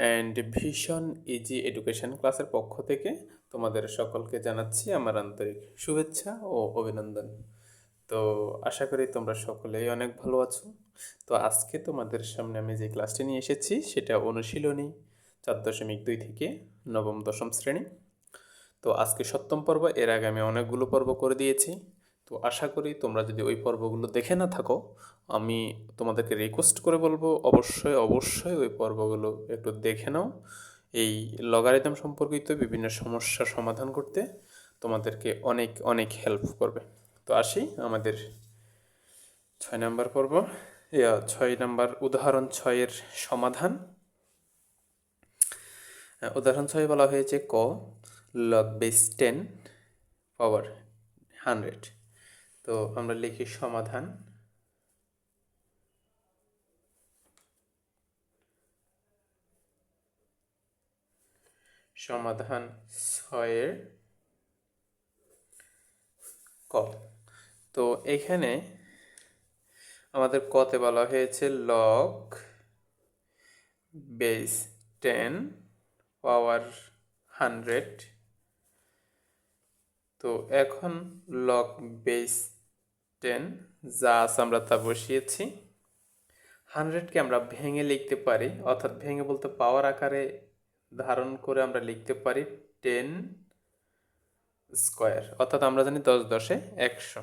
And ভীষণ easy education ক্লাসের পক্ষ থেকে তোমাদের সকলকে জানাচ্ছি আমার আন্তরিক শুভেচ্ছা ও অভিনন্দন। তো আশা করি তোমরা সকলেই অনেক ভালো আছো। তো আজকে তোমাদের সামনে আমি যে ক্লাসটি নিয়ে এসেছি, সেটা অনুশীলনী চার দশমিক দুই থেকে নবম দশম শ্রেণি। তো আজকে সপ্তম পর্ব, এর আগে আমি অনেকগুলো পর্ব করে দিয়েছি। তো আশা করি তোমরা যদি ওই পর্বগুলো দেখে না থাকো, আমি তোমাদেরকে রিকোয়েস্ট করে বলব, অবশ্যই অবশ্যই ওই পর্বগুলো একটু দেখে নাও। এই লগারিদম সম্পর্কিত বিভিন্ন সমস্যা সমাধান করতে তোমাদেরকে অনেক অনেক হেল্প করবে। তো আসি আমাদের ছয় নাম্বার পর্ব। ছয় নাম্বার উদাহরণ ছয়ের সমাধান। উদাহরণ ছয় বলা হয়েছে ক log base ten power hundred তো আমরা লিখি সমাধান। সমাধান ছয়ের ক। তো এখানে আমাদের কতে বলা হয়েছে log base ten power hundred তো এখন লগ বেস টেন যা আছে আমরা তা বসিয়েছি। হান্ড্রেডকে আমরা ভেঙে লিখতে পারি, অর্থাৎ ভেঙে বলতে পাওয়ার আকারে ধারণ করে আমরা লিখতে পারি টেন স্কোয়ার অর্থাৎ আমরা জানি দশ দশে একশো।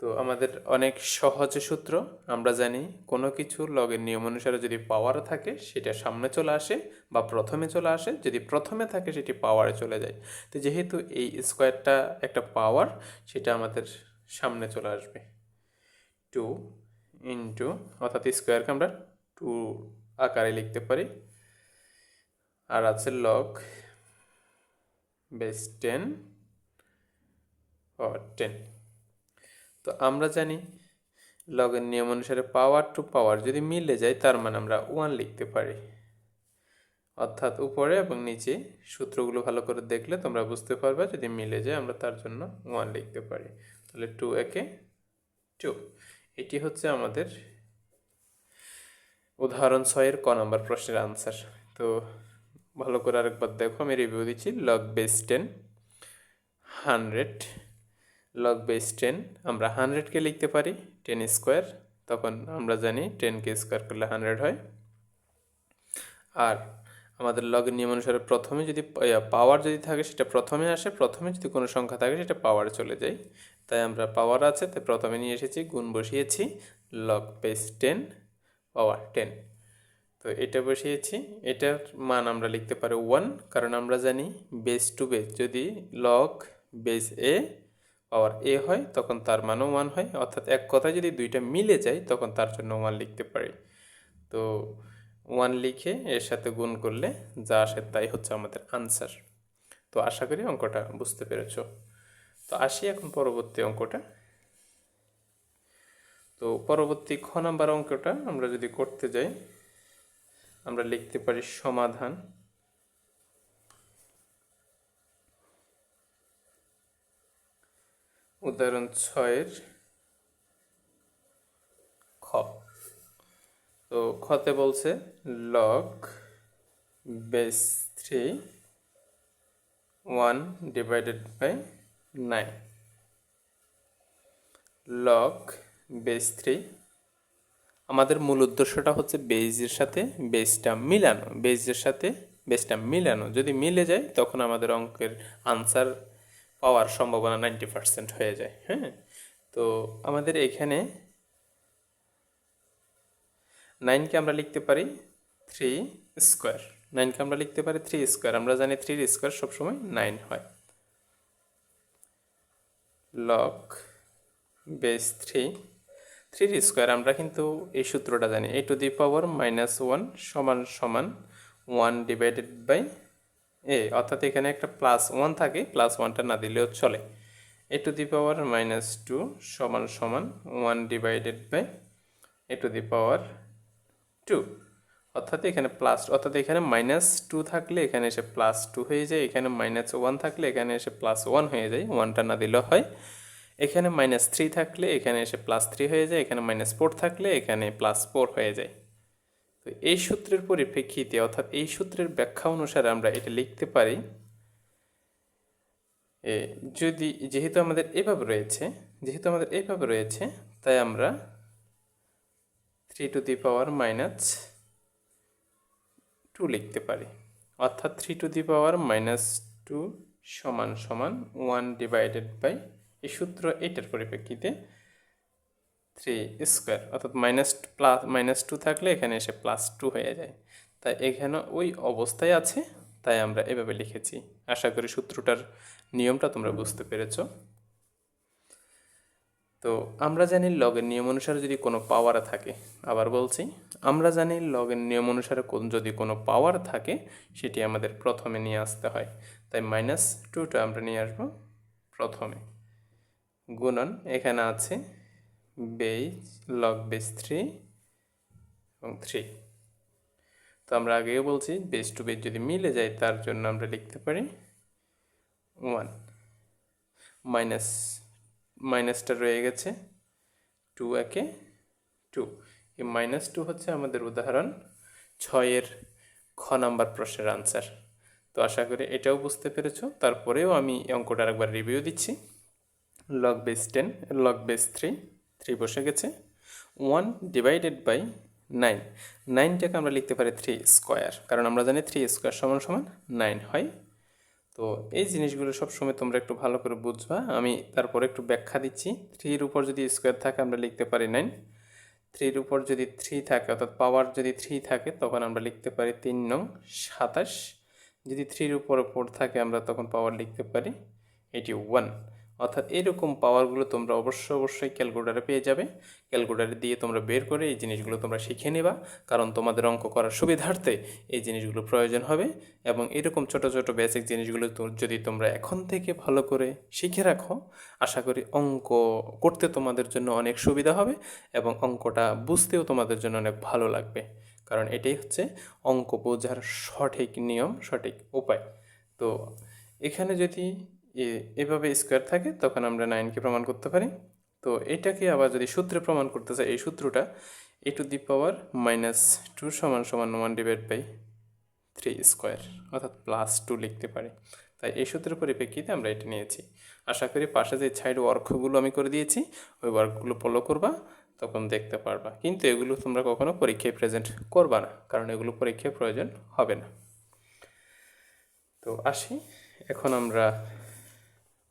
তো আমাদের অনেক সহজ সূত্র, আমরা জানি কোনো কিছু লগের নিয়ম অনুসারে যদি পাওয়ার থাকে, সেটা সামনে চলে আসে বা প্রথমে চলে আসে, যদি প্রথমে থাকে, সেটি পাওয়ারে চলে যায়। তো যেহেতু এই স্কোয়ারটা একটা পাওয়ার সেটা আমাদের সামনে চলে আসবে। টু ইন্টু অর্থাৎ স্কোয়ারকে আমরা টু আকারে লিখতে পারি। আর আছে log base ten power ten তো আমরা জানি লগের নিয়ম অনুসারে পাওয়ার টু পাওয়ার যদি মিলে যায় তার মানে আমরা ওয়ান লিখতে পারি। অর্থাৎ উপরে এবং নিচে সূত্রগুলো ভালো করে দেখলে তোমরা বুঝতে পারবে যদি মিলে যায় আমরা তার জন্য ওয়ান লিখতে পারি। তাহলে টু একে টু এটি হচ্ছে আমাদের উদাহরণ ছয়ের ক নম্বর প্রশ্নের আনসার তো ভালো করে আরেকবার দেখো, আমি রিভিউ দিচ্ছি log base ten hundred log base ten আমরা হান্ড্রেডকে লিখতে পারি টেন স্কোয়ার তখন আমরা জানি টেনকে স্কোয়ার করলে হান্ড্রেড হয়। আর আমাদের লগ নিয়ম অনুসারে প্রথমে যদি পাওয়ার যদি থাকে, সেটা প্রথমে আসে, প্রথমে যদি কোনো সংখ্যা থাকে, সেটা পাওয়ার চলে যায়। তাই আমরা পাওয়ার আছে, তাই প্রথমে নিয়ে এসেছি, গুণ বসিয়েছি log base ten power ten তো এটা বসিয়েছি, এটার মান আমরা লিখতে পারি ওয়ান কারণ আমরা জানি বেস টু বেস যদি log base A power A হয়, তখন তার মানও ওয়ান হয়, অর্থাৎ এক কথায় যদি দুইটা মিলে যায়, তখন তার জন্য ওয়ান লিখতে পারি। তো ওয়ান লিখে এর সাথে গুণ করলে যা আসে তাই হচ্ছে আমাদের আনসার তো আশা করি অঙ্কটা বুঝতে পেরেছ। তো আসি এখন পরবর্তী অঙ্কটা। তো পরবর্তী খ নাম্বার অঙ্কটা আমরা যদি করতে যাই, আমরা লিখতে পারি সমাধান। উদাহরণ ছয়ের খ। তো খতে বলছে log base three one divided by nine log base three আমাদের মূল উদ্দেশ্যটা হচ্ছে বেজের সাথে বেসটা মিলানো। বেজের সাথে বেসটা মিলানো। যদি মিলে যায়, তখন আমাদের অঙ্কের আনসার পাওয়ার সম্ভাবনা নাইনটি পার্সেন্ট হয়ে যায় হ্যাঁ? তো আমাদের এখানে নাইনকে আমরা লিখতে পারি থ্রি স্কোয়ার নাইনকে আমরা লিখতে পারি থ্রি স্কোয়ার আমরা জানি থ্রির স্কোয়ার সবসময় নাইন হয়। লক বেস থ্রি থ্রির স্কোয়ার আমরা কিন্তু এই সূত্রটা জানি। A to the power minus one সমান সমান ওয়ান ডিভাইডেড বাই এ অর্থাৎ এখানে একটা প্লাস ওয়ান থাকে প্লাস ওয়ানটা না দিলেও চলে। A to the power minus two সমান সমান one divided by A to the power two অর্থাৎ এখানে প্লাস অর্থাৎ এখানে মাইনাস টু থাকলে এখানে এসে প্লাস টু হয়ে যায় এখানে মাইনাস ওয়ান থাকলে এখানে এসে প্লাস ওয়ান হয়ে যায় ওয়ানটা না দিলেও হয়। এখানে মাইনাস থ্রি থাকলে এখানে এসে প্লাস থ্রি হয়ে যায় এখানে মাইনাস ফোর থাকলে এখানে প্লাস ফোর হয়ে যায়। তো এই সূত্রের পরিপ্রেক্ষিতে অর্থাৎ এই সূত্রের ব্যাখ্যা অনুসারে আমরা এটা লিখতে পারি। এ, যদি যেহেতু আমাদের এভাবে রয়েছে যেহেতু আমাদের এইভাবে রয়েছে তাই আমরা three to the power minus two লিখতে পারি। অর্থাৎ three to the power minus two সমান সমান ওয়ান ডিভাইডেড বাই এই সূত্র এটার পরিপ্রেক্ষিতে থ্রি স্কোয়ার অর্থাৎ মাইনাস প্লাস মাইনাস টু থাকলে এখানে এসে প্লাস টু হয়ে যায়। তাই এখানে ওই অবস্থায় আছে, তাই আমরা এভাবে লিখেছি। আশা করি সূত্রটার নিয়মটা তোমরা বুঝতে পেরেছ। তো আমরা জানি লগের নিয়ম অনুসারে যদি কোনো পাওয়ার থাকে, আবার বলছি, আমরা জানি লগের নিয়ম অনুসারে কোন- যদি কোনো পাওয়ার থাকে, সেটি আমাদের প্রথমে নিয়ে আসতে হয়। তাই মাইনাস টুটা আমরা নিয়ে আসব প্রথমে। গুণন এখানে আছে বেজ লগ বেস থ্রি এবং থ্রি তো আমরা আগেও বলছি বেস টু বেস যদি মিলে যায়, তার জন্য আমরা লিখতে পারি ওয়ান মাইনাস মাইনাসটা রয়ে গেছে টু একে টু এই মাইনাস টু হচ্ছে আমাদের উদাহরণ ছয়ের খ নাম্বার প্রশ্নের আনসার তো আশা করি এটাও বুঝতে পেরেছ। তারপরেও আমি অঙ্কটা একবার রিভিউ দিচ্ছি। Log base ten log base three three বসে গেছে। ওয়ান ডিভাইডেড বাই নাইন নাইনটাকে আমরা লিখতে পারি থ্রি স্কোয়ার কারণ আমরা জানি থ্রি স্কোয়ার সমান সমান নাইন হয়। তো এই জিনিসগুলো সবসময় তোমরা একটু ভালো করে বুঝবা। আমি তারপর একটু ব্যাখ্যা দিচ্ছি। থ্রির উপর যদি স্কোয়ার থাকে, আমরা লিখতে পারি নাইন। থ্রির উপর যদি থ্রি থাকে, অর্থাৎ পাওয়ার যদি থ্রি থাকে, তখন আমরা লিখতে পারি তিন নং সাতাশ। যদি থ্রির উপর ফোর থাকে, আমরা তখন পাওয়ার লিখতে পারি, এটি ওয়ান। অর্থাৎ এরকম পাওয়ারগুলো তোমরা অবশ্যই অবশ্যই ক্যালকুলেটারে পেয়ে যাবে। ক্যালকুলেটারে দিয়ে তোমরা বের করে এই জিনিসগুলো তোমরা শিখে নেবা। কারণ তোমাদের অঙ্ক করার সুবিধার্থে এই জিনিসগুলো প্রয়োজন হবে এবং এরকম ছোট ছোট বেসিক জিনিসগুলো যদি তোমরা এখন থেকে ভালো করে শিখে রাখো, আশা করি অঙ্ক করতে তোমাদের জন্য অনেক সুবিধা হবে এবং অঙ্কটা বুঝতেও তোমাদের জন্য অনেক ভালো লাগবে। কারণ এটাই হচ্ছে অঙ্ক বোঝার সঠিক নিয়ম, সঠিক উপায়। তো এখানে যদি এভাবে স্কোয়ার থাকে, তখন আমরা নাইনকে প্রমাণ করতে পারি। তো এটাকে আবার যদি সূত্রে প্রমাণ করতে চাই, এই সূত্রটা A to the power minus two সমান সমান one divide by three square অর্থাৎ প্লাস টু লিখতে পারি। তাই এই সূত্রের পরিপ্রেক্ষিতে আমরা এটা নিয়েছি। আশা করি পাশে যে সাইড ওয়ার্কগুলো আমি করে দিয়েছি, ওই ওয়ার্কগুলো ফলো করবা, তখন দেখতে পারবা। কিন্তু এগুলো তোমরা কখনো পরীক্ষায় প্রেজেন্ট করবা না, কারণ এগুলো পরীক্ষায় প্রয়োজন হবে না। তো আসি, এখন আমরা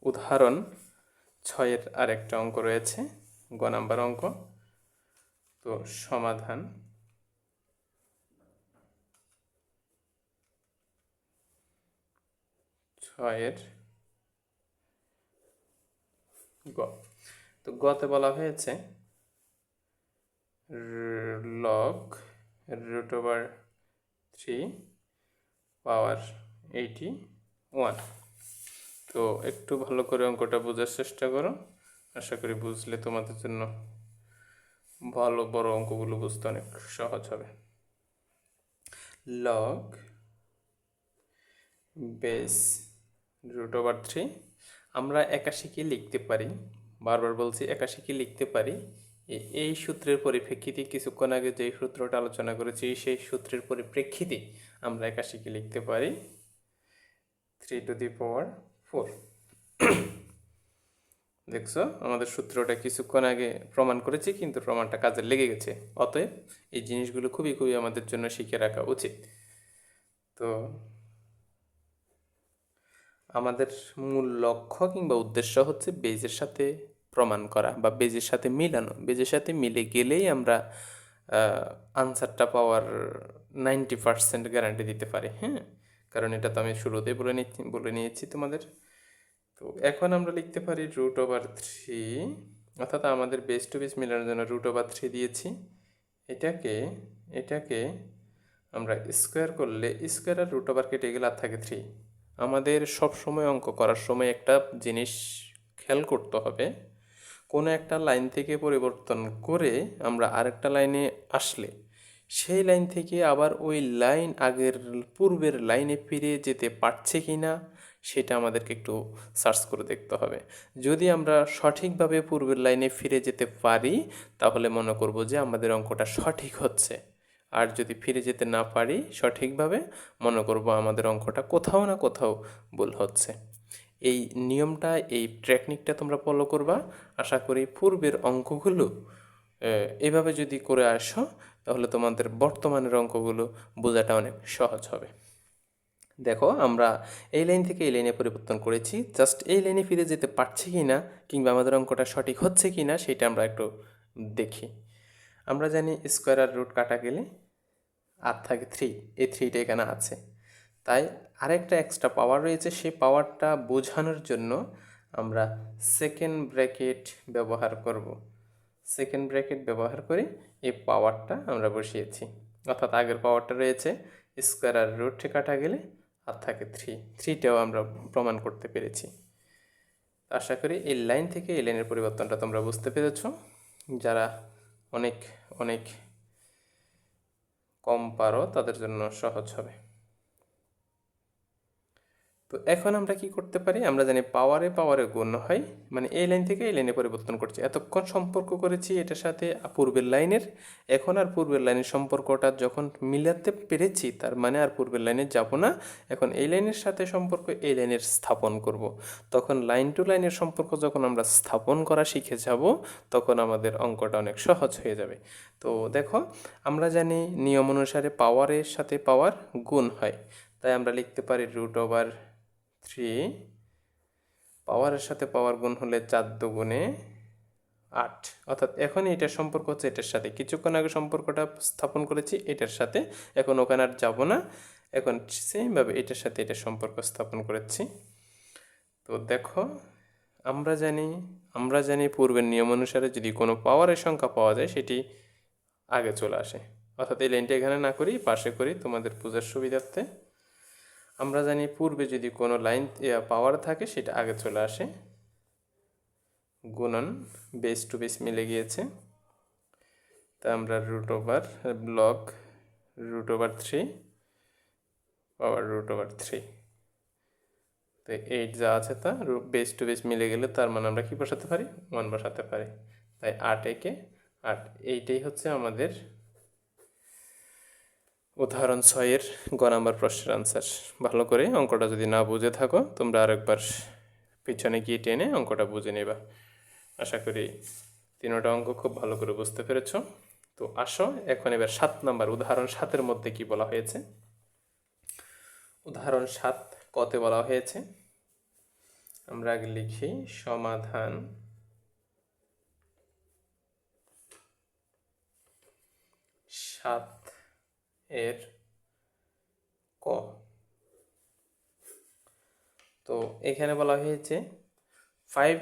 উদাহরণ ছয়ের আরেকটা অঙ্ক রয়েছে, গ নাম্বার অঙ্ক। তো সমাধান। ছয়ের গ। তো গতে বলা হয়েছে log root over three power eighty one তো একটু ভালো করে অঙ্কটা বোঝার চেষ্টা করো। আশা করি বুঝলে তোমাদের জন্য ভালো বড় অঙ্কগুলো বুঝতে অনেক সহজ হবে। Log base root over three আমরা একাশিকে লিখতে পারি, বারবার বলছি একাশিকে লিখতে পারি। এই সূত্রের পরিপ্রেক্ষিতে কিছুক্ষণ আগে যে সূত্রটা আলোচনা করেছি, সেই সূত্রের পরিপ্রেক্ষিতে আমরা একাশিকে লিখতে পারি। Three to the power four দেখছ? আমাদের সূত্রটা কিছুক্ষণ আগে প্রমাণ করেছি, কিন্তু প্রমাণটা কাজে লেগে গেছে। অতএব এই জিনিসগুলো খুবই খুবই আমাদের জন্য শিখে রাখা উচিত। তো আমাদের মূল লক্ষ্য কিংবা উদ্দেশ্য হচ্ছে বেজের সাথে প্রমাণ করা বা বেজের সাথে মিলানো। বেজের সাথে মিলে গেলেই আমরা আনসারটা পাওয়ার নাইনটি পার্সেন্ট গ্যারান্টি দিতে পারি হ্যাঁ? কারণ এটা তো আমি শুরুতেই বলে নিচ্ছি, বলে নিয়েছি তোমাদের। তো এখন আমরা লিখতে পারি রুট ওভার থ্রি অর্থাৎ আমাদের বেস টু বেস মিলানোর জন্য রুট ওভার থ্রি দিয়েছি। এটাকে এটাকে আমরা স্কোয়ার করলে স্কোয়ার আর রুট ওভার কেটে গেলে আর থাকে থ্রি আমাদের সব সময় অঙ্ক করার সময় একটা জিনিস খেয়াল করতে হবে। কোনো একটা লাইন থেকে পরিবর্তন করে আমরা আরেকটা লাইনে আসলে, সেই লাইন থেকে আবার ওই লাইন আগের পূর্বের লাইনে ফিরে যেতে পারছে কি না সেটা আমাদেরকে একটু সার্চ করে দেখতে হবে। যদি আমরা সঠিকভাবে পূর্বের লাইনে ফিরে যেতে পারি, তাহলে মনে করব যে আমাদের অঙ্কটা সঠিক হচ্ছে। আর যদি ফিরে যেতে না পারি সঠিকভাবে, মনে করব আমাদের অঙ্কটা কোথাও না কোথাও ভুল হচ্ছে। এই নিয়মটা, এই টেকনিকটা তোমরা ফলো করবা। আশা করি পূর্বের অঙ্কগুলো এভাবে যদি করে আসো, তাহলে তোমাদের বর্তমানের অঙ্কগুলো বোঝাটা অনেক সহজ হবে। দেখো, আমরা এই লাইন থেকে এই লাইনে পরিবর্তন করেছি। জাস্ট এই লাইনে ফিরে যেতে পারছি কি না কিংবা আমাদের অঙ্কটা সঠিক হচ্ছে কি না সেটা আমরা একটু দেখি। আমরা জানি স্কোয়ার আর রুট কাটা গেলে আর থাকে থ্রি এই থ্রিটা এখানে আছে। তাই আরেকটা এক্সট্রা পাওয়ার রয়েছে, সেই পাওয়ারটা বোঝানোর জন্য আমরা সেকেন্ড ব্র্যাকেট ব্যবহার করব। সেকেন্ড ব্র্যাকেট ব্যবহার করে এই পাওয়ারটা আমরা বসিয়েছি। অর্থাৎ আগের পাওয়ারটা রয়েছে স্কোয়ার আর রুটে কাটা গেলে আর থাকে থ্রি থ্রিটাও আমরা প্রমাণ করতে পেরেছি। আশা করি এই লাইন থেকে এই লাইনের পরিবর্তনটা তোমরা বুঝতে পেরেছ। যারা অনেক অনেক কম পারো তাদের জন্য সহজ হবে। তো এখন আমরা কি করতে পারি? আমরা জানি পাওয়ারে পাওয়ারে গুণ হয়। মানে এই লাইন থেকে এই লাইনে পরিবর্তন করছি। এতক্ষণ সম্পর্ক করেছি এটার সাথে পূর্বের লাইনের এখন আর পূর্বের লাইনের সম্পর্কটা যখন মিলাতে পেরেছি, তার মানে আর পূর্বের লাইনে যাব না। এখন এই লাইনের সাথে সম্পর্ক, এই লাইনের স্থাপন করব। তখন লাইন টু লাইনের সম্পর্ক যখন আমরা স্থাপন করা শিখে যাব, তখন আমাদের অঙ্কটা অনেক সহজ হয়ে যাবে। তো দেখো, আমরা জানি নিয়ম অনুসারে পাওয়ারের সাথে পাওয়ার গুণ হয়। তাই আমরা লিখতে পারি রুট ওভার থ্রি পাওয়ারের সাথে পাওয়ার গুণ হলে চার দুগুণে আট। অর্থাৎ এখন এটার সম্পর্ক হচ্ছে এটার সাথে। কিছুক্ষণ আগে সম্পর্কটা স্থাপন করেছি, এটার সাথে। এখন ওখানে আর যাব না। এখন সেমভাবে এটার সাথে এটার সম্পর্ক স্থাপন করেছি। তো দেখো, আমরা জানি আমরা জানি পূর্বের নিয়ম অনুসারে যদি কোনো পাওয়ারের সংখ্যা পাওয়া যায়, সেটি আগে চলে আসে। অর্থাৎ এই লাইনটা এখানে না করি, পাশে করি তোমাদের পূজার সুবিধার্থে। আমরা জানি পূর্বে যদি কোনো লাইন পাওয়ার থাকে, সেটা আগে চলে আসে। গুণন বেস টু বেস মিলে গিয়েছে। তা আমরা root over block root over three power root over three তো এইট যা আছে তা বেস টু বেস মিলে গেলে তার মানে আমরা কি বসাতে পারি? ওয়ান বসাতে পারি। তাই আট একে আট এইটাই হচ্ছে আমাদের উদাহরণ ছয়ের গ নাম্বার প্রশ্নের আনসার ভালো করে অঙ্কটা যদি না বুঝে থাকো, তোমরা আরেকবার পিছনে গিয়ে টেনে অঙ্কটা বুঝে নেবা। আশা করি তিনোটা অঙ্ক খুব ভালো করে বুঝতে পেরেছ। তো আসো, এখন এবার সাত নাম্বার, উদাহরণ সাতের মধ্যে কি বলা হয়েছে? উদাহরণ সাত কতে বলা হয়েছে? আমরা আগে লিখি, সমাধান সাত এর ক। তো এখানে বলা হয়েছে ফাইভ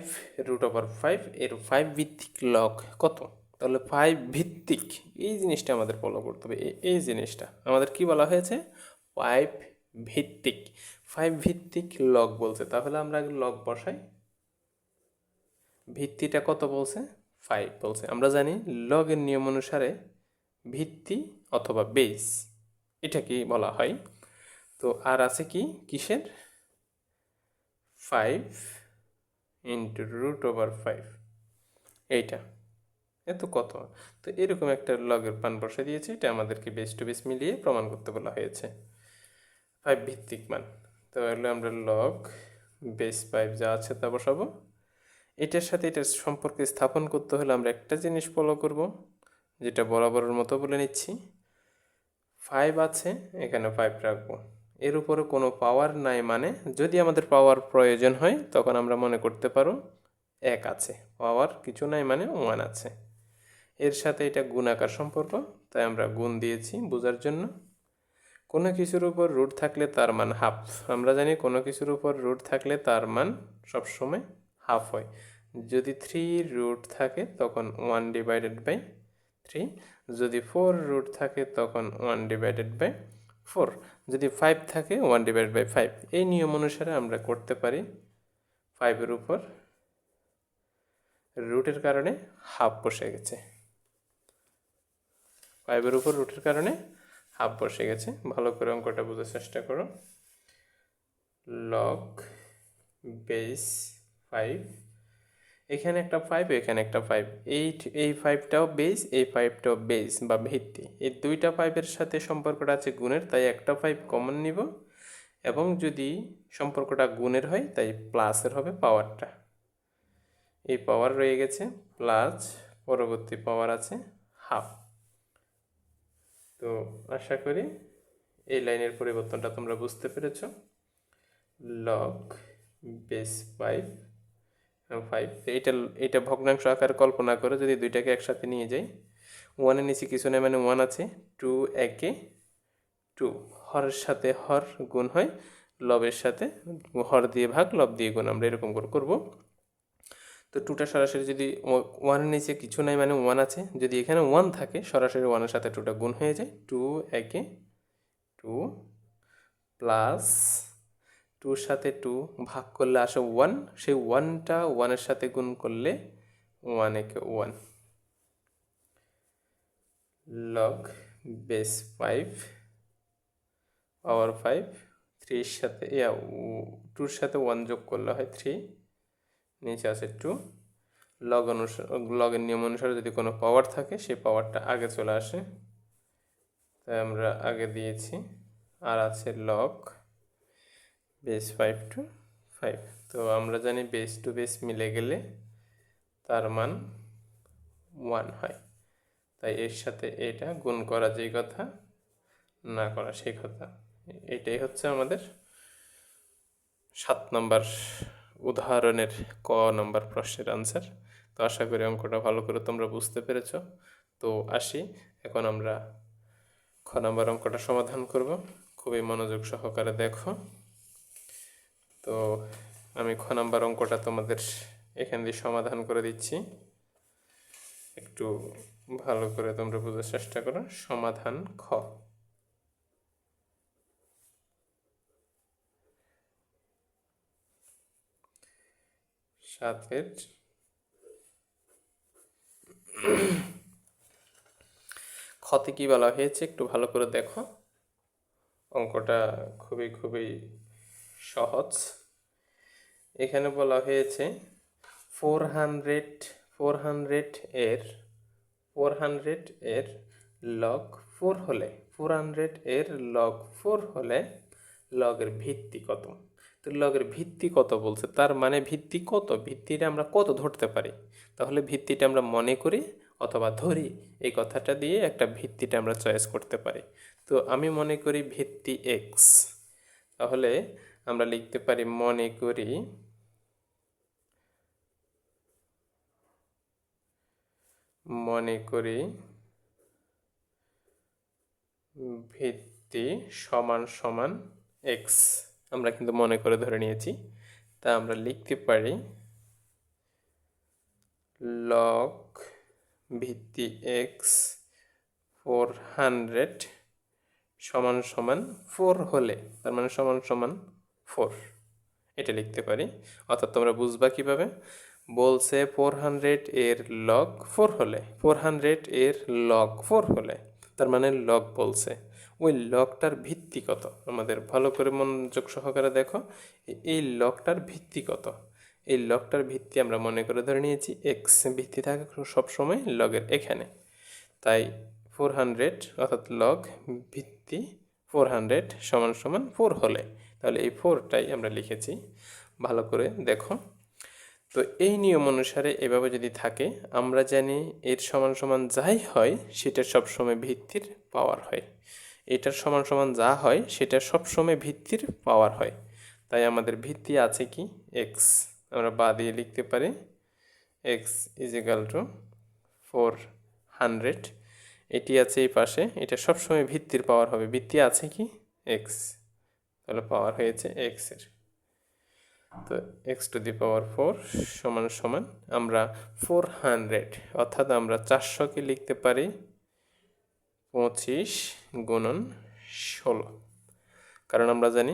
রুট ওভার ফাইভ এর ফাইভ ভিত্তিক লগ কত? তাহলে ফাইভ ভিত্তিক, এই জিনিসটা আমাদের ফলো করতে হবে। এই জিনিসটা আমাদের কি বলা হয়েছে? ফাইভ ভিত্তিক। ফাইভ ভিত্তিক লগ বলছে। তাহলে আমরা লগ বসাই। ভিত্তিটা কত বলছে? ফাইভ বলছে। আমরা জানি লগের নিয়ম অনুসারে ভিত্তি অথবা বেস এটাকে বলা হয়। তো আর আছে কি? কিসের? Five into root over five এইটা। এত কত? তো এরকম একটা লগের মান বসে দিয়েছে, এটা আমাদেরকে বেস টু বেস মিলিয়ে প্রমাণ করতে বলা হয়েছে। ফাইভ ভিত্তিক মান। তো হলো আমরা লগ বেস ফাইভ যা আছে তা বসাবো। এটার সাথে এটার সম্পর্কে স্থাপন করতে হলে আমরা একটা জিনিস ফলো করব। যেটা বরাবরের মতো বলে নিচ্ছি। ফাইভ আছে, এখানে ফাইভ রাখব। এর উপরে কোনো পাওয়ার নাই মানে যদি আমাদের পাওয়ার প্রয়োজন হয়, তখন আমরা মনে করতে পারো এক আছে। পাওয়ার কিছু নাই মানে ওয়ান আছে। এর সাথে এটা গুণ গুণাকার সম্পর্ক, তাই আমরা গুণ দিয়েছি বোঝার জন্য। কোনো কিছুর উপর রুট থাকলে তার মান হাফ আমরা জানি কোনো কিছুর উপর রুট থাকলে তার মান সবসময় হাফ হয়। যদি থ্রি রুট থাকে, তখন ওয়ান ডিভাইডেড বাই থ্রি যদি ফোর রুট থাকে তখন ওয়ান ডিভাইডেড বাই ফোর যদি ফাইভ থাকে ওয়ান ডিভাইডেড বাই ফাইভ এই নিয়ম অনুসারে আমরা করতে পারি ফাইভের উপর রুটের কারণে হাফ বসে গেছে। ফাইভের উপর রুটের কারণে হাফ বসে গেছে। ভালো করে অঙ্কটা বোঝার চেষ্টা করো। লগ বেস ফাইভ এখানে একটা ফাইভ এখানে একটা ফাইভ এই এই ফাইভটাও বেস এই ফাইভটাও বেস বা ভিত্তি। এই দুইটা ফাইভের সাথে সম্পর্কটা আছে গুণের, তাই একটা ফাইভ কমন নিব এবং যদি সম্পর্কটা গুণের হয়, তাই প্লাসের হবে পাওয়ারটা এই পাওয়ার রয়ে গেছে প্লাস পরবর্তী পাওয়ার আছে হাফ তো আশা করি এই লাইনের পরিবর্তনটা তোমরা বুঝতে পেরেছ। লক বেস ফাইভ ফাইভ এইটা এইটা ভগ্নাংশ আকারে কল্পনা করে যদি দুইটাকে একসাথে নিয়ে যাই ওয়ানের নিচে কিছু নেই মানে ওয়ান আছে টু একে টু হরের সাথে হর গুণ হয়, লবের সাথে হর দিয়ে ভাগ, লব দিয়ে গুণ, আমরা এরকম করে করব। তো টুটা সরাসরি যদি ওয়ানের নিচে কিছু নাই মানে ওয়ান আছে, যদি এখানে ওয়ান থাকে, সরাসরি ওয়ানের সাথে টুটা গুণ হয়ে যায় টু একে টু প্লাস টুর সাথে টু ভাগ করলে আসে ওয়ান সেই ওয়ানটা ওয়ানের সাথে গুণ করলে ওয়ান একে one log base five power five থ্রির সাথে টুর সাথে ওয়ান যোগ করলে হয় থ্রি নিচে আছে টু লগ অনুসার লগের নিয়ম অনুসারে যদি কোনো পাওয়ার থাকে, সেই পাওয়ারটা আগে চলে আসে। তাই আমরা আগে দিয়েছি। আর আছে log base five two five তো আমরা জানি বেস টু বেস মিলে গেলে তার মান ওয়ান হয়। তাই এর সাথে এটা গুণ করা যেই কথা, না করা সেই কথা। এটাই হচ্ছে আমাদের সাত নম্বর উদাহরণের ক নম্বর প্রশ্নের আনসার তো আশা করি অঙ্কটা ভালো করে তোমরা বুঝতে পেরেছ। তো আসি, এখন আমরা খ নম্বর অঙ্কটা সমাধান করব। খুবই মনোযোগ সহকারে দেখো। তো আমি খ নাম্বার অঙ্কটা তোমাদের এখান দিয়ে সমাধান করে দিচ্ছি। একটু ভালো করে তোমরা বোঝার চেষ্টা করো। সমাধান খ। সাতের ক্ষতি কি বলা হয়েছে? একটু ভালো করে দেখো। অঙ্কটা খুবই খুবই সহজ। এখানে বলা হয়েছে ফোর হান্ড্রেড ফোর হান্ড্রেড এর ফোর হান্ড্রেড এর লগ ফোর হলে ফোর হান্ড্রেড এর লগ ফোর হলে লগের ভিত্তি কত? তো লগের ভিত্তি কত বলছে? তার মানে ভিত্তি কত? ভিত্তিটা আমরা কত ধরতে পারি? তাহলে ভিত্তিটা আমরা মনে করি অথবা ধরি, এই কথাটা দিয়ে একটা ভিত্তিটা আমরা চয়েস করতে পারি। তো আমি মনে করি ভিত্তি এক্স তাহলে আমরা লিখতে পারি, মনে করি। মনে করি ভিত্তি সমান সমান এক্স আমরা কিন্তু মনে করে ধরে নিয়েছি। তা আমরা লিখতে পারি লক ভিত্তি এক্স ফোর হান্ড্রেড সমান সমান ফোর হলে, তার মানে সমান সমান ফোর। এটা লিখতে পারি। অর্থাৎ তোমরা বুঝবা কীভাবে? বলছে ফোর হান্ড্রেড এর লগ ফোর হলে। ফোর হান্ড্রেড এর লগ ফোর হলে। তার মানে লগ বলছে। ওই লকটার ভিত্তি কত? আমাদের ভালো করে মনোযোগ সহকারে দেখো। এই লকটার ভিত্তি কত? এই লকটার ভিত্তি আমরা মনে করে ধরে নিয়েছি এক্স ভিত্তি থাকে সবসময় লগের এখানে। তাই ফোর হান্ড্রেড অর্থাৎ লগ ভিত্তি ফোর হান্ড্রেড সমান সমান ফোর হলে। তাহলে এই ফোরটাই আমরা লিখেছি। ভালো করে দেখো। তো এই নিয়ম অনুসারে এভাবে যদি থাকে, আমরা জানি এর সমান সমান যাই হয় সেটার সবসময় ভিত্তির পাওয়ার হয়। এটার সমান সমান যা হয়, সেটা সবসময় ভিত্তির পাওয়ার হয়। তাই আমাদের ভিত্তি আছে কি? এক্স আমরা বা দিয়ে লিখতে পারি X is equal to four hundred এটি আছে এই পাশে, এটা সবসময় ভিত্তির পাওয়ার হবে। ভিত্তি আছে কি? এক্স তাহলে পাওয়ার হয়েছে এক্সের তো X to the power four সমান সমান আমরা ফোর হান্ড্রেড অর্থাৎ আমরা চারশোকে লিখতে পারি পঁচিশ গুণন ষোলো। কারণ আমরা জানি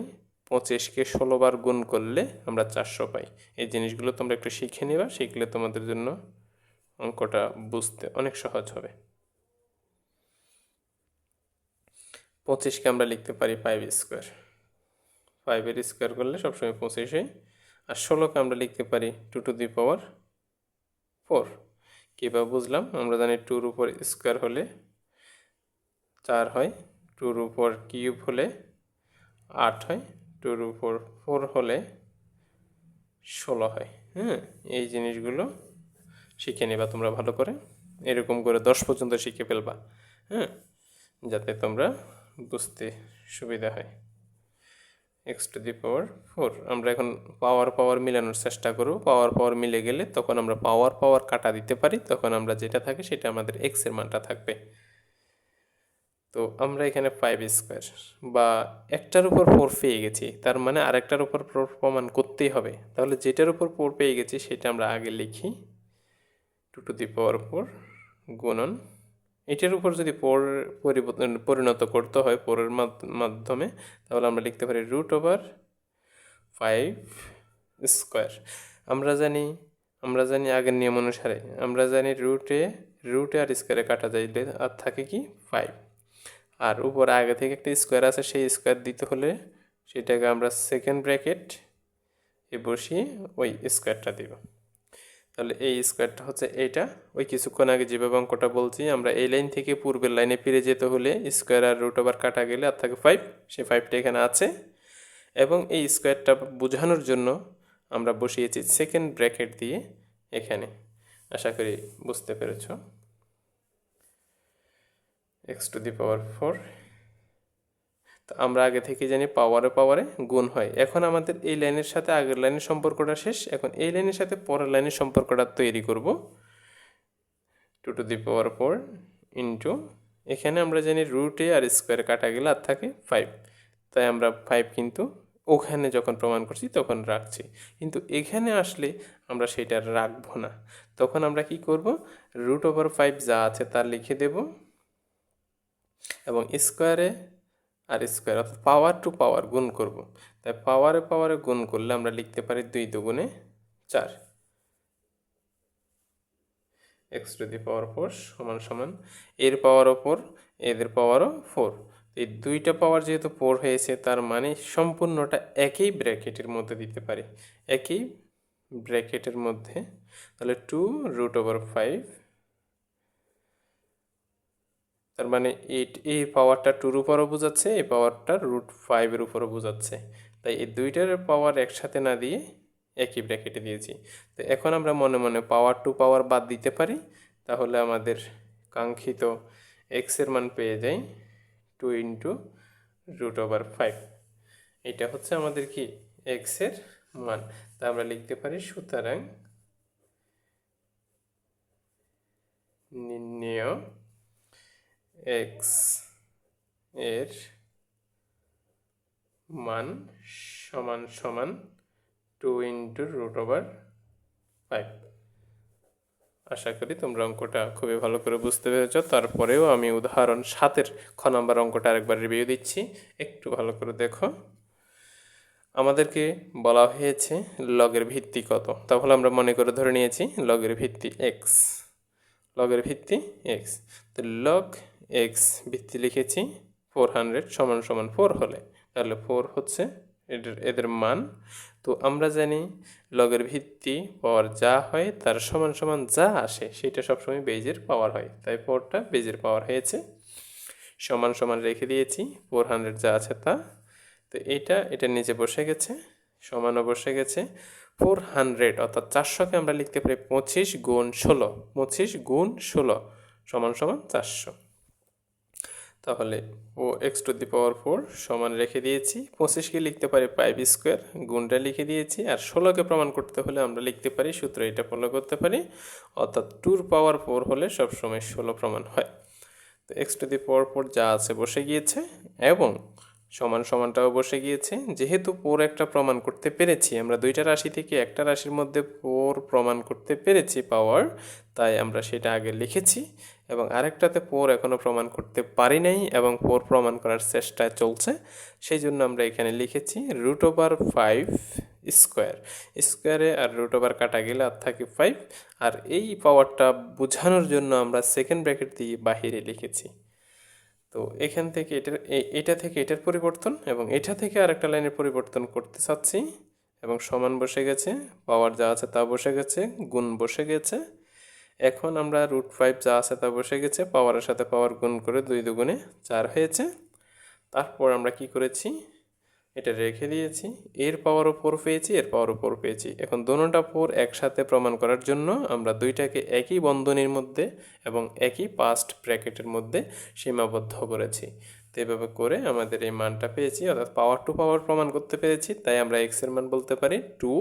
পঁচিশকে ষোলো বার গুণ করলে আমরা চারশো পাই। এই জিনিসগুলো তোমরা একটু শিখে নেবা, শিখলে তোমাদের জন্য অঙ্কটা বুঝতে অনেক সহজ হবে। পঁচিশকে আমরা লিখতে পারি ফাইভ স্কোয়ার ফাইভের স্কোয়ার করলে সবসময় পঁচিশে আর ষোলোকে আমরা লিখতে পারি two to the power four কীভাবে বুঝলাম? আমরা জানি টুর উপর স্কোয়ার হলে চার হয় টুর উপর কিউব হলে আট হয় টুর উপর ফোর হলে ষোলো হয়। হ্যাঁ এই জিনিসগুলো শিখে নেবা তোমরা ভালো করে। এরকম করে দশ পর্যন্ত শিখে ফেলবা। হ্যাঁ যাতে তোমরা বুঝতে সুবিধা হয়। X to the power four আমরা এখন পাওয়ার পাওয়ার মিলানোর চেষ্টা করব। পাওয়ার পাওয়ার মিলে গেলে তখন আমরা পাওয়ার পাওয়ার কাটা দিতে পারি। তখন আমরা যেটা থাকে সেটা আমাদের এক্সের মানটা থাকবে। তো আমরা এখানে ফাইভ স্কোয়ার বা একটার উপর ফোর পেয়ে গেছি। তার মানে আরেকটার উপর ফোর প্রমাণ করতেই হবে। তাহলে যেটার উপর ফোর পেয়ে গেছি সেটা আমরা আগে লিখি। Two to the power four গুণন এটার উপর যদি পর পরিবর্তন, পরিণত করতে হয়, পরের মাধ্যমে, তাহলে আমরা লিখতে পারি রুট ওভার ফাইভ স্কোয়ার আমরা জানি আমরা জানি আগের নিয়ম অনুসারে, আমরা জানি রুটে রুটে আর স্কোয়ারে কাটা যাইলে আর থাকে কি ফাইভ আর উপরে আগে থেকে একটা স্কোয়ার আছে, সেই স্কোয়ার দিতে হলে সেটাকে আমরা সেকেন্ড ব্র্যাকেট এ বসিয়ে ওই স্কোয়ারটা দিব। তাহলে এই স্কোয়ারটা হচ্ছে এইটা। ওই কিছুক্ষণ আগে যেভাবে অঙ্কটা বলছি, আমরা এই লাইন থেকে পূর্বের লাইনে ফিরে যেতে হলে স্কোয়ার আর রুট ওভার কাটা গেলে আর থাকে ফাইভ সেই ফাইভটা এখানে আছে। এবং এই স্কোয়ারটা বোঝানোর জন্য আমরা বসিয়েছি সেকেন্ড ব্র্যাকেট দিয়ে এখানে। আশা করি বুঝতে পেরেছ। X to the power four তো আমরা আগে থেকে জানি পাওয়ারে পাওয়ারে গুণ হয়। এখন আমাদের এই লাইনের সাথে আগের লাইনের সম্পর্কটা শেষ। এখন এই লাইনের সাথে পরের লাইনের সম্পর্কটা তৈরি করব। Two to the power four into এখানে আমরা জানি রুটে আর স্কোয়ারে কাটা গেলে আর থাকে ফাইভ তাই আমরা ফাইভ কিন্তু ওখানে যখন প্রমাণ করছি তখন রাখছি। কিন্তু এখানে আসলে আমরা সেটা রাখব না। তখন আমরা কি করব? রুট ওভার ফাইভ যা আছে তা লিখে দেব। এবং স্কোয়ারে আর স্কোয়ার অর্থাৎ পাওয়ার টু পাওয়ার গুণ করব। তাই পাওয়ারে পাওয়ারে গুণ করলে আমরা লিখতে পারি দুই দুগুণে চার। X to the power four সমান সমান এর পাওয়ার ওপর এদের পাওয়ারও ফোর এই দুইটা পাওয়ার যেহেতু ফোর হয়েছে, তার মানে সম্পূর্ণটা একই ব্র্যাকেটের মধ্যে দিতে পারি। একই ব্র্যাকেটের মধ্যে। তাহলে টু রুট ওভার ফাইভ তার মানে এইট এই পাওয়ারটা টুর উপরও বোঝাচ্ছে, এই পাওয়ারটা রুট ফাইভের উপরও বোঝাচ্ছে। তাই এই দুইটার পাওয়ার একসাথে না দিয়ে একই ব্র্যাকেটে দিয়েছি। তো এখন আমরা মনে মনে পাওয়ার টু পাওয়ার বাদ দিতে পারি, তাহলে আমাদের কাঙ্ক্ষিত এক্সের মান পেয়ে যাই two into root over five এটা হচ্ছে আমাদের কি এক্সের মান। তা আমরা লিখতে পারি সুতরাং নির্ণয় এক্সের মান সমান সমান two into root over five আশা করি তোমরা অঙ্কটা খুবই ভালো করে বুঝতে পেরেছ। তারপরেও আমি উদাহরণ সাতের খ নম্বর অঙ্কটা আরেকবার রিভিউ দিচ্ছি। একটু ভালো করে দেখো। আমাদেরকে বলা হয়েছে লগের ভিত্তি কত। তাহলে আমরা মনে করে ধরে নিয়েছি লগের ভিত্তি এক্স লগের ভিত্তি এক্স তো লগ এক্স ভিত্তি লিখেছি ফোর হান্ড্রেড সমান সমান ফোর হলে। তাহলে ফোর হচ্ছে এদের এদের মান। তো আমরা জানি লগের ভিত্তি পাওয়ার যা হয় তার সমান সমান যা আসে, সেটা সবসময় বেজের পাওয়ার হয়। তাই ফোরটা বেজের পাওয়ার হয়েছে। সমান সমান রেখে দিয়েছি ফোর হান্ড্রেড যা আছে তা। তো এটা এটা নিচে বসে গেছে, সমানও বসে গেছে। ফোর হান্ড্রেড অর্থাৎ চারশোকে আমরা লিখতে পারি পঁচিশ গুণ ষোলো, পঁচিশ গুণ ষোলো সমান সমান চারশো। তাহলে ও x to the power four সমান রেখে দিয়েছি। পঁচিশকে লিখতে পারি ফাইভ স্কোয়ার গুণটা লিখে দিয়েছি। আর ষোলোকে প্রমাণ করতে হলে আমরা লিখতে পারি, সূত্র এটা ফলো করতে পারি। অর্থাৎ টুর পাওয়ার ফোর হলে সবসময় ষোলো প্রমাণ হয়। তো x to the power four যা আছে বসে গিয়েছে, এবং সমান সমানটাও বসে গিয়েছে। যেহেতু পোর একটা প্রমাণ করতে পেরেছি, আমরা দুইটা রাশি থেকে একটা রাশির মধ্যে পোর প্রমাণ করতে পেরেছি পাওয়ার তাই আমরা সেটা আগে লিখেছি। এবং আরেকটাতে পোর এখনও প্রমাণ করতে পারি নাই এবং পোর প্রমাণ করার চেষ্টা চলছে। সেই জন্য আমরা এখানে লিখেছি রুট ওভার ফাইভ স্কোয়ার স্কোয়ারে আর রুট ওভার কাটা গেলে আর থাকে ফাইভ আর এই পাওয়ারটা বোঝানোর জন্য আমরা সেকেন্ড ব্র্যাকেট দিয়ে বাহিরে লিখেছি। তো এখান থেকে এটার এটা থেকে এটার পরিবর্তন এবং এটা থেকে আরেকটা লাইনের পরিবর্তন করতে চাচ্ছি। এবং সমান বসে গেছে পাওয়ার যা আছে তা বসে গেছে, গুণ বসে গেছে। এখন আমরা রুট ফাইভ যা আছে তা বসে গেছে পাওয়ারের সাথে পাওয়ার গুণ করে দুই দুগুণে চার হয়েছে। তারপর আমরা কি করেছি? এটা রেখে দিয়েছি। এর পাওয়ার ফোর পেয়েছি, এর পাওয়ার ফোর পেয়েছি। এখন দোনোটা ফোর একসাথে প্রমাণ করার জন্য আমরা দুইটাকে একই বন্ধনীর মধ্যে এবং একই পাস্ট ব্র্যাকেটের মধ্যে সীমাবদ্ধ করেছি। তো এভাবে করে আমাদের এই মানটা পেয়েছি, অর্থাৎ পাওয়ার টু পাওয়ার প্রমাণ করতে পেরেছি। তাই আমরা এক্সের মান বলতে পারি টু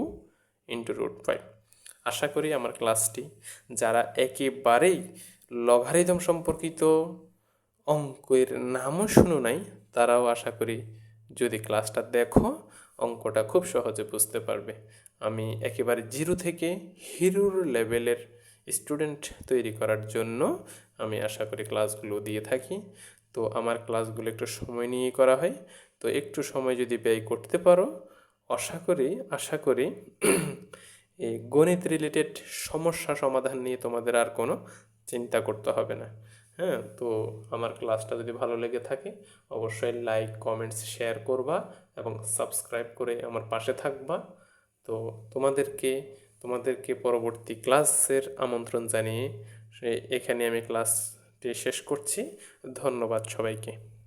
ইন্টু রুট ফাইভ আশা করি আমার ক্লাসটি যারা একেবারেই লগারিদম সম্পর্কিত অঙ্কের নামও শুনো নাই, তারাও আশা করি যদি ক্লাসটা দেখো, অঙ্কটা খুব সহজে বুঝতে পারবে। আমি একেবারে জিরো থেকে হিরোর লেভেলের স্টুডেন্ট তৈরি করার জন্য আমি আশা করি ক্লাসগুলো দিয়ে থাকি। তো আমার ক্লাসগুলো একটু সময় নিয়ে করা হয়। তো একটু সময় যদি ব্যয় করতে পারো, আশা করি আশা করি এই গণিত রিলেটেড সমস্যা সমাধান নিয়ে তোমাদের আর কোনো চিন্তা করতে হবে না। হ্যাঁ তো আমার ক্লাসটা যদি ভালো লেগে থাকে, অবশ্যই লাইক কমেন্টস শেয়ার করবা এবং সাবস্ক্রাইব করে আমার পাশে থাকবা। তো তোমাদেরকে তোমাদেরকে পরবর্তী ক্লাসের আমন্ত্রণ জানিয়ে এখানে আমি ক্লাসটি শেষ করছি। ধন্যবাদ সবাইকে।